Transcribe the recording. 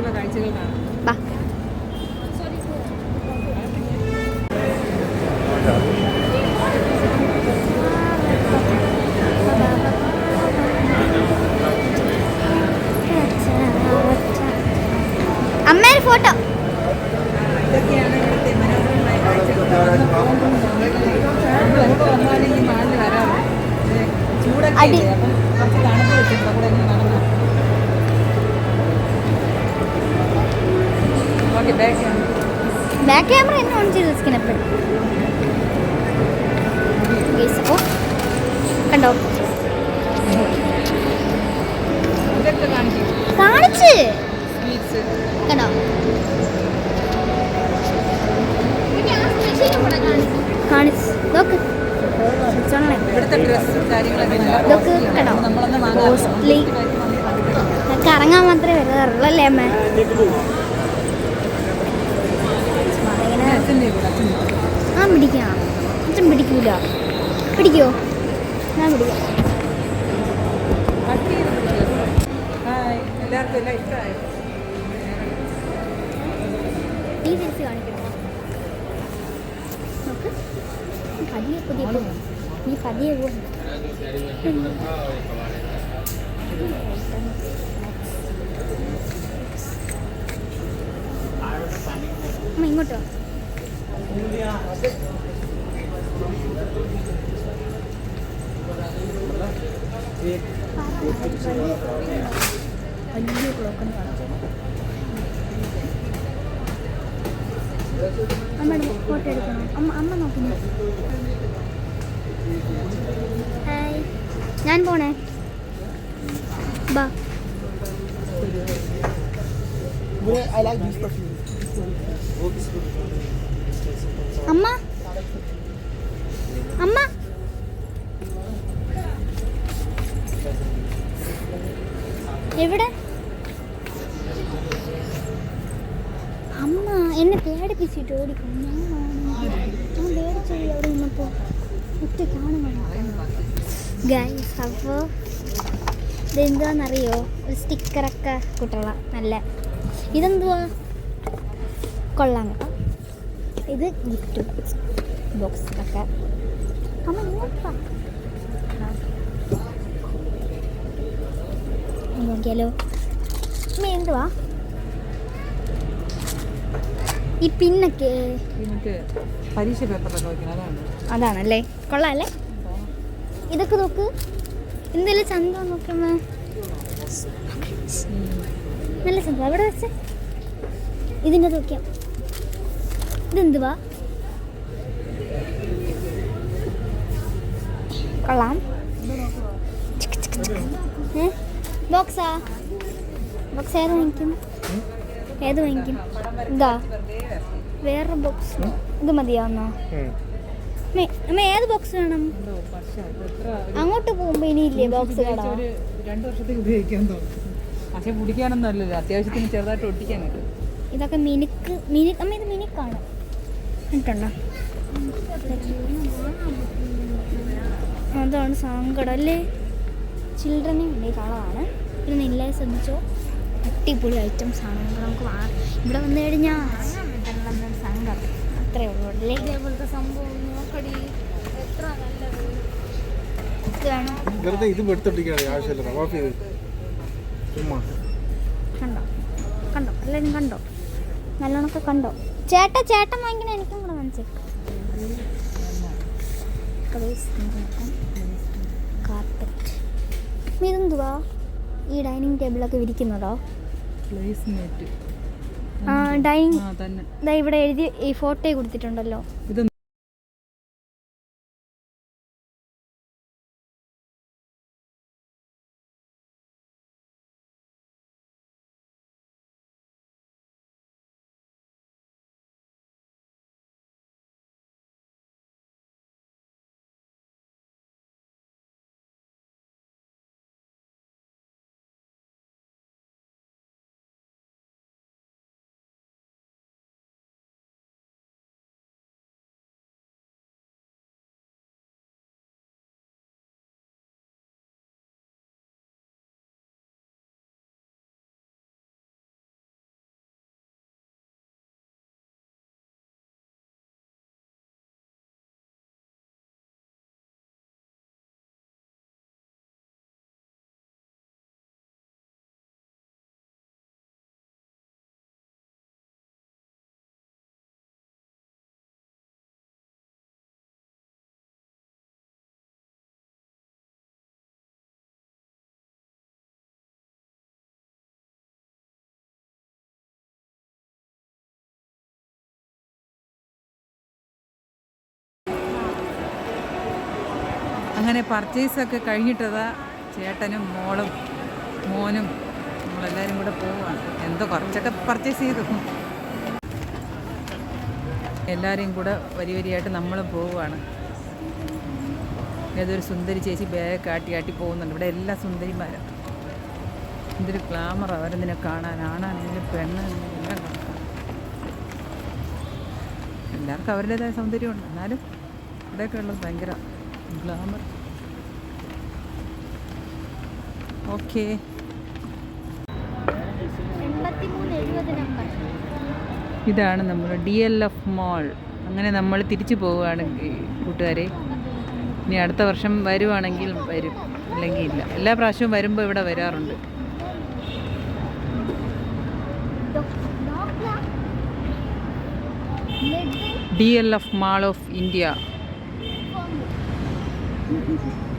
ബാക്കിയുള്ള കാഴ്ചകൾ കാണാം. ബാ അമ്മയുടെ ഫോട്ടോ. ഇതൊക്കെയാണ് ബാക്ക് ക്യാമറ എന്നെ ഓൺ ചെയ്ത് വെച്ചിരിക്കണം എപ്പോഴും. ഓ കണ്ടോ? കാണിച്ച്. കണ്ടോ? കാണിച്ച്. നോക്ക് ഇതൊക്കെ. കണ്ടോ? Costly. കറങ്ങാൻ മാത്രമേ വരാറുള്ളൂ അല്ലേ അമ്മ? ആ പിടിക്കാം അച്ഛൻ പിടിക്കൂല. പിടിക്കോ? ഞാൻ പിടിക്കാം എല്ലാവർക്കും എല്ലാം ഇഷ്ടമായി? തിരിച്ച് കാണിക്കണം നോക്ക്. നീ പതിയെ നീ പതിയെ പോ. അമ്മ ഇങ്ങോട്ടോ? വലിയ ക്ലോക്കൊന്ന് കാണിച്ചു അമ്മയുടെ ഫോട്ടോ എടുക്കണം അമ്മ അമ്മ നോക്കുന്നു ഹായ് ഞാൻ പോണേ ബാ I like these perfumes. അമ്മ. അമ്മ. എവിടെ? അമ്മ എന്നെ പേടിപ്പിച്ചിട്ട് ഓടിക്കും. ഞാൻ ഞാൻ പേടിച്ചു പോയി അവിടെ നിന്നപ്പോ ഒറ്റ കാണുന്നു ഗൈസ് അപ്പോൾ ഇതെന്താണെന്നറിയോ ഒരു സ്റ്റിക്കറൊക്കെ കുട്ടികള നല്ല. ഇതെന്തുവാ? കൊള്ളാം കേട്ടോ. ഇത് ഗിഫ്റ്റ് ബോക്സ് ഒക്കെ. അമ്മ ഇങ്ങോട്ടാ. നോക്കിയാലോ? അമ്മ എന്തുവാ ഈ പിന്നൊക്കെ. പരീക്ഷ അതാണല്ലേ? കൊള്ളാല്ലേ? ഇതൊക്കെ നോക്ക്. എന്തെല്ലാം ചന്ത നോക്കമ്മ നല്ല ചന്ത. അവിടെ വെച്ച്. ഇതിന്റെ നോക്കിയാം ഇതെന്തുവാ? കൊള്ളാം. ബോക്സാ? ബോക്സ് ഏത് വാങ്ങിക്കും? ഏത് വാങ്ങിക്കും? ഇതാ. വേറെ ബോക്സ്. ഇത് മതിയാവുന്നോ? അമ്മേ ഏത് ബോക്സ് വേണം? അങ്ങോട്ട് പോകുമ്പോ ഇനിയില്ലേ ബോക്സ് കട? രണ്ട് വർഷത്തേക്ക് ഉപയോഗിക്കാൻ തോന്നും പക്ഷെ അല്ലല്ലോ. അത്യാവശ്യത്തിന് ചെറുതായിട്ട് ഒട്ടിക്കാനൊക്കെ ഇതൊക്കെ മിനുക്ക് മിനുക്ക് അമ്മ ഇത് മിനുക്കാണ്. കണ്ടിട്ടുണ്ടോ അതാണ് സങ്കടം അല്ലേ? ചിൽഡ്രനെ വേണ്ടി കളറാണ് പിന്നെ നെല്ലെ ശ്രദ്ധിച്ചോ? അടിപൊളി ഐറ്റംസ് ആണ് നമുക്ക് ഇവിടെ വന്നു കഴിഞ്ഞാൽ സങ്കടം അത്രേ ഉള്ളൂ അല്ലേ? ഇതേപോലത്തെ സംഭവം നോക്കടി. എത്ര നല്ലത്. ഇത് വെറുതെ ഇത് എടുത്തൊട്ടിക്കാണ് ആവശ്യമില്ല. ചെയ്ത്. ചുമ്മാ. കണ്ടോ? കണ്ടോ? എല്ലാവരും കണ്ടോ? നല്ലോണമൊക്കെ കണ്ടോ? ചേട്ടാ ചേട്ടൻ വാങ്ങിക്കണ എനിക്കും കൂടെ മനസ്സിലാക്കും കാർപ്പറ്റ് ഇതെന്തുവാ? ഈ ഡൈനിങ് ടേബിളൊക്കെ വിരിക്കുന്നതോ? ഡൈനിങ് ഇവിടെ എഴുതി ഈ ഫോട്ടോ കൊടുത്തിട്ടുണ്ടല്ലോ. അങ്ങനെ പർച്ചേസൊക്കെ കഴിഞ്ഞിട്ടതാ ചേട്ടനും മോളും മോനും നമ്മളെല്ലാവരും കൂടെ പോവുകയാണ് എന്തോ കുറച്ചൊക്കെ പർച്ചേസ് ചെയ്തു. എല്ലാവരെയും കൂടെ വരി വരിയായിട്ട് നമ്മൾ പോവുകയാണ് ഏതൊരു സുന്ദരി ചേച്ചി ബാഗ് കാട്ടി കാട്ടി പോകുന്നുണ്ട്. ഇവിടെ എല്ലാ സുന്ദരിമാരും. എന്തൊരു ഗ്ലാമർ അവരെന്തിനെ കാണാൻ? ആണാണെങ്കിലും പെണ്ണാണെങ്കിലും എല്ലാം കാണാം. എല്ലാവർക്കും അവരുടേതായ സൗന്ദര്യമുണ്ട്. എന്നാലും ഇവിടെയൊക്കെ ഉള്ളത് ഭയങ്കര ഗ്ലാമർ ഓക്കേ ഇതാണ് നമ്മൾ ഡി എൽ എഫ് മോൾ അങ്ങനെ നമ്മൾ തിരിച്ചു പോവുകയാണ് കൂട്ടുകാരെ. ഇനി അടുത്ത വർഷം വരുവാണെങ്കിൽ വരും. അല്ലെങ്കിൽ ഇല്ല. എല്ലാ പ്രാവശ്യവും വരുമ്പോൾ ഇവിടെ വരാറുണ്ട്. D L F mall of India Thank you.